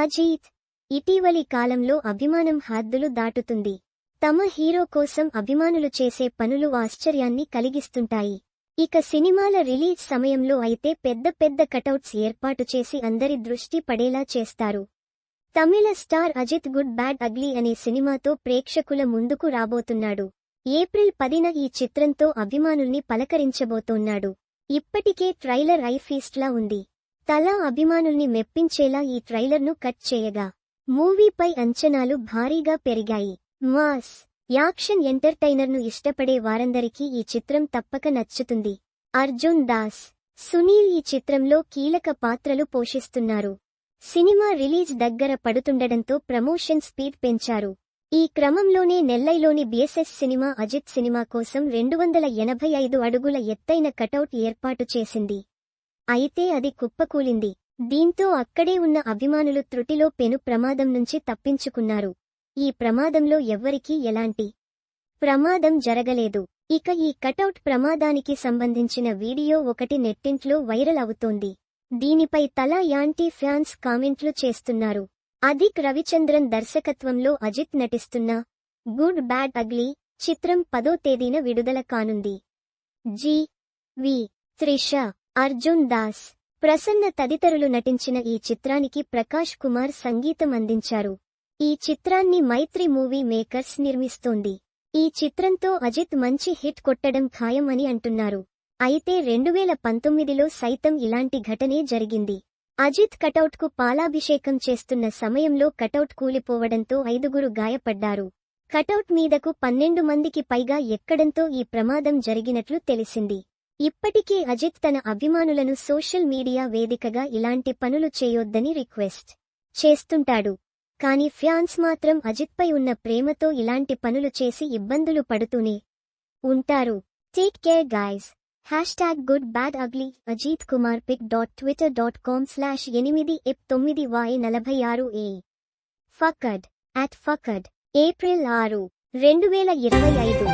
అజీత్ ఇటీవలి కాలంలో అభిమానం హద్దులు దాటుతుంది. తమ హీరో కోసం అభిమానులు చేసే పనులు ఆశ్చర్యాన్ని కలిగిస్తుంటాయి. ఇక సినిమాల రిలీజ్ సమయంలో అయితే పెద్ద పెద్ద కటౌట్స్ ఏర్పాటు చేసి అందరి దృష్టి పడేలా చేస్తారు. తమిళ star Ajith good bad ugly అనే సినిమాతో ప్రేక్షకుల ముందుకు రాబోతున్నాడు. ఏప్రిల్ పదిన ఈ చిత్రంతో అభిమానుల్ని పలకరించబోతోన్నాడు. ఇప్పటికే ట్రైలర్ ఐఫీస్ట్లా ఉంది. తలా అభిమానుల్ని మెప్పించేలా ఈ ట్రైలర్ను కట్ చేయగా మూవీపై అంచనాలు భారీగా పెరిగాయి. మాస్ యాక్షన్ ఎంటర్టైనర్ను ఇష్టపడే వారందరికీ ఈ చిత్రం తప్పక నచ్చుతుంది. అర్జున్ దాస్ సునీల్ ఈ చిత్రంలో కీలక పాత్రలు పోషిస్తున్నారు. సినిమా రిలీజ్ దగ్గర పడుతుండడంతో ప్రమోషన్ స్పీడ్ పెంచారు. ఈ క్రమంలోనే నెల్లైలోని బిఎస్ఎస్ సినిమా అజిత్ సినిమా కోసం రెండు వందల ఎనభై ఐదు అడుగుల ఎత్తైన కటౌట్ ఏర్పాటు చేసింది. అయితే అది కుప్పకూలింది. దీంతో అక్కడే ఉన్న అభిమానులు త్రుటిలో పెను ప్రమాదం నుంచి తప్పించుకున్నారు. ఈ ప్రమాదంలో ఎవ్వరికీ ఎలాంటి ప్రమాదం జరగలేదు. ఇక ఈ కటౌట్ ప్రమాదానికి సంబంధించిన వీడియో ఒకటి నెట్టింట్లో వైరల్ అవుతోంది. దీనిపై తలా యాంటీ ఫ్యాన్స్ కామెంట్లు చేస్తున్నారు. అధిక్ రవిచంద్రన్ దర్శకత్వంలో అజిత్ నటిస్తున్న గుడ్ బ్యాడ్ అగ్లీ చిత్రం పదో తేదీన విడుదల కానుంది. జి. వి. త్రిష అర్జున్ దాస్ ప్రసన్న తదితరులు నటించిన ఈ చిత్రానికి ప్రకాష్ కుమార్ సంగీతం అందించారు. ఈ చిత్రాన్ని మైత్రి మూవీ మేకర్స్ నిర్మిస్తోంది. ఈ చిత్రంతో అజిత్ మంచి హిట్ కొట్టడం ఖాయం అని అంటున్నారు. అయితే రెండువేల పంతొమ్మిదిలో సైతం ఇలాంటి ఘటనే జరిగింది. అజిత్ కటౌట్కు పాలాభిషేకం చేస్తున్న సమయంలో కటౌట్ కూలిపోవడంతో ఐదుగురు గాయపడ్డారు. కటౌట్ మీదకు పన్నెండు మందికి పైగా ఎక్కడంతో ఈ ప్రమాదం జరిగినట్లు తెలిసింది. ఇప్పటికే అజిత్ తన అభిమానులను సోషల్ మీడియా వేదికగా ఇలాంటి పనులు చేయొద్దని రిక్వెస్ట్ చేస్తుంటాడు. కాని ఫ్యాన్స్ మాత్రం అజిత్పై ఉన్న ప్రేమతో ఇలాంటి పనులు చేసి ఇబ్బందులు పడుతూనే ఉంటారు. Take care guys hashtag good bad ugly Ajith Kumar pic dot twitter dot com slash ఎనిమిది ఎప్ తొమ్మిది వై నలభై ఆరు ఏ. ఫకడ్ అట్ ఫకడ్ ఏప్రిల్ ఆరు రెండు వేల ఇరవై ఐదు.